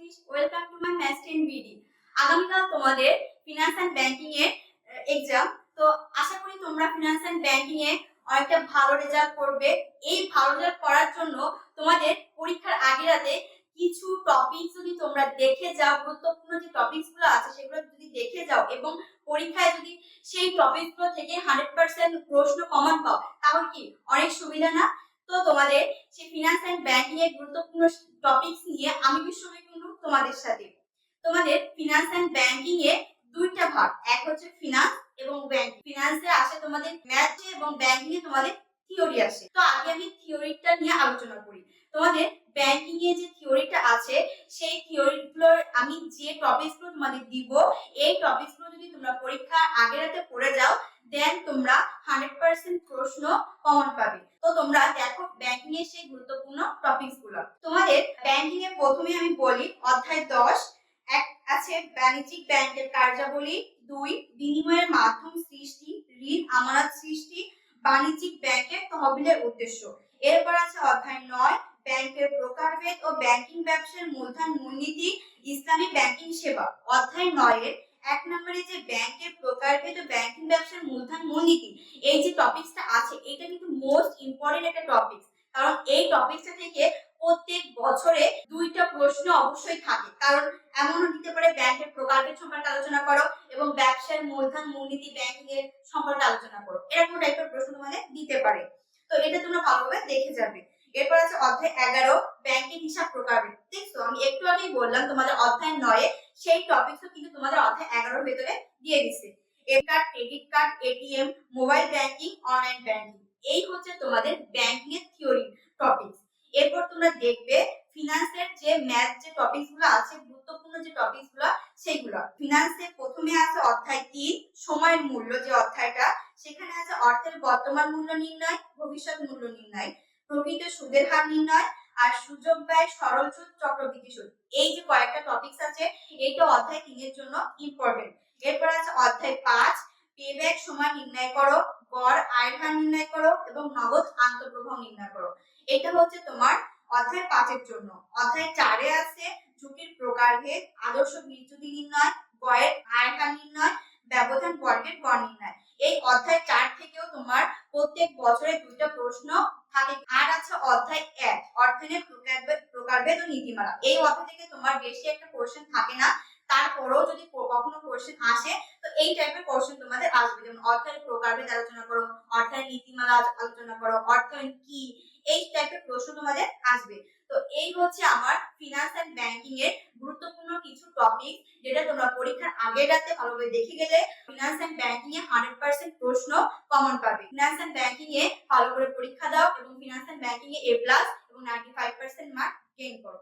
পঁচিশ welcome to my math ten BD আগামীকাল তোমাদের ফিনান্স অ্যান্ড ব্যাংকিং এর এক্সাম তো আশা করি তোমরা ফিনান্স অ্যান্ড ব্যাংকিং এ অনেকটা ভালো রেজাল্ট করবে। এই ভালো রেজাল্ট করার জন্য তোমাদের পরীক্ষার আগে রাতে কিছু টপিক যদি তোমরা দেখে যাও, গুরুত্বপূর্ণ যে টপিকসগুলো আছে সেগুলো যদি দেখে যাও এবং পরীক্ষায় যদি সেই টপিকগুলো থেকে হান্ড্রেড পার্সেন্ট প্রশ্ন কমন পাও, তাহলে কি? অনেক সুবিধা না? তো তোমাদের সেই ফিনান্স অ্যান্ড ব্যাংকিং এর গুরুত্বপূর্ণ টপিকস নিয়ে আমি বিশ্বময় কিন্তু তোমাদের সাথে। তোমাদের ফিনান্স অ্যান্ড ব্যাংকিং এ দুইটা ভাগ, এক হচ্ছে ফিনান্স এবং ব্যাংক ফিনান্সে আসে তোমাদের ম্যাথ এবং ব্যাংকিং এ তোমাদের থিওরি আসে। তো আগে আমি থিওরিটা নিয়ে আলোচনা করি। তোমাদের ব্যাংকিং এ যে থিওরিটা আছে, সেই থিওরি গুলোর আমি যে টপিকসগুলো তোমাদের দিব, এই টপিকসগুলো যদি তোমরা পরীক্ষার আগে রাতে পড়ে যাও দেন তোমরা হান্ড্রেড পার্সেন্ট প্রশ্ন কমন পাবে। তো তোমরা দেখো ব্যাংকিং এর সেই গুরুত্বপূর্ণ টপিকসগুলো। তোমাদের ব্যাংকিং এ প্রথমে আমি বলি, অধ্যায় দশ, এক আছে বাণিজ্যিক ব্যাংকের কার্যাবলী, দুই বিনিময়ের মাধ্যম সৃষ্টি, ঋণ আমানত সৃষ্টি, বাণিজ্যিক ব্যাংকের তহবিলের উদ্দেশ্য। এরপর আছে অধ্যায় নয়, ব্যাংকের প্রকারভেদ ও ব্যাংকিং ব্যবসার মূলধন, মূলনীতি, ইসলামী ব্যাংকিং সেবা। অধ্যায় নয়ের এক নম্বরে যে ব্যাংকের প্রকারভেদ ও ব্যাংকিং ব্যবসার মূলধন মূলনীতি, এই যে টপিকসটা আছে, এটা কিন্তু মোস্ট ইম্পর্টেন্ট একটা টপিক কারণ এই টপিকসটা থেকে প্রত্যেক বছরে দুইটা প্রশ্ন অবশ্যই থাকে, কারণ এমনও দিতে পারে ব্যাংকের প্রকারভেদ সম্পর্কে আলোচনা করো এবং ব্যবসার মূলধন মূলনীতি ব্যাংকিং এর সম্পর্কে আলোচনা করো, এরকম টাইপের প্রশ্ন তোমাদের দিতে পারে, তো এটা তোমরা ভালোভাবে দেখে যাবে, এরপর আছে অধ্যায় এগারো ব্যাংকের হিসাব প্রকারভেদ, দেখছ? আমি একটু আগেই বললাম তোমাদের অধ্যায় নয়ে, সেই টপিকসও কিন্তু তোমাদের এগারোর ভেতরে দিয়ে দিচ্ছে M card credit card ATM mobile banking online banking এই হচ্ছে তোমাদের ব্যাংকিং এর থিওরি টপিকস এরপর তোমরা দেখবে ফিনান্সের যে ম্যাথ যে টপিকসগুলো আছে, গুরুত্বপূর্ণ যে টপিকসগুলো, সেইগুলো। ফিনান্সে প্রথমে আছে অধ্যায় তিন, সময়ের মূল্য যে অধ্যায়টা। সেখানে আছে অর্থের বর্তমান মূল্য নির্ণয়, ভবিষ্যৎ মূল্য নির্ণয়। প্রকৃত সুদের হার নির্ণয় আর সুযোগ ব্যয় সরল সুদ চক্রবৃদ্ধি সুদ এই যে কয়েকটা টপিকস আছে, এইটা অধ্যায় তিনের জন্য ইম্পর্টেন্ট এরপর আছে অধ্যায় পাঁচ পেব্যাক সময় নির্ণয় করো, গড়, আয়ের হার নির্ণয় করো এবং নগদ আন্তঃপ্রবাহ নির্ণয় করো। এটা হচ্ছে তোমার অধ্যায় পাঁচের জন্য। অধ্যায় চারে আছে ঝুঁকির প্রকারভেদ, আদর্শ বিচ্যুতি নির্ণয় গয়ের আয়ের হার নির্ণয়, ব্যবধান, বর্গের গড় নির্ণয়। এই অধ্যায় চার থেকেও তোমার প্রত্যেক বছরে দুইটা প্রশ্ন থাকে। আর আছে অধ্যায় এক অর্থনীতির প্রকারভেদ ও নীতিমালা। এই অধ্যায় থেকে তোমার বেশি একটা কোশ্চেন থাকে না। তারপরেও যদি কখনো কোশ্চেন আসে, তো এই টাইপের কোশ্চেন তোমাদের আসবে। যেমন অর্থের প্রকারভেদ আলোচনা করো, অর্থের নীতিমালা আলোচনা করো অর্থায়ন কি, এই টাইপের প্রশ্ন তোমাদের আসবে। তো এই হচ্ছে আমার ফিনান্স এন্ড ব্যাংকিং এর গুরুত্বপূর্ণ কিছু টপিক যেটা তোমরা পরীক্ষার আগের রাতে ভালোভাবে দেখে গেলে ফিনান্স এন্ড ব্যাংকিং এ হান্ড্রেড পার্সেন্ট প্রশ্ন কমন পাবে। ফিনান্স এন্ড ব্যাংকিং এ ভালো করে পরীক্ষা দাও এবং ফিনান্স এন্ড ব্যাংকিং এ এ প্লাস এবং ninety five percent mark gain করো।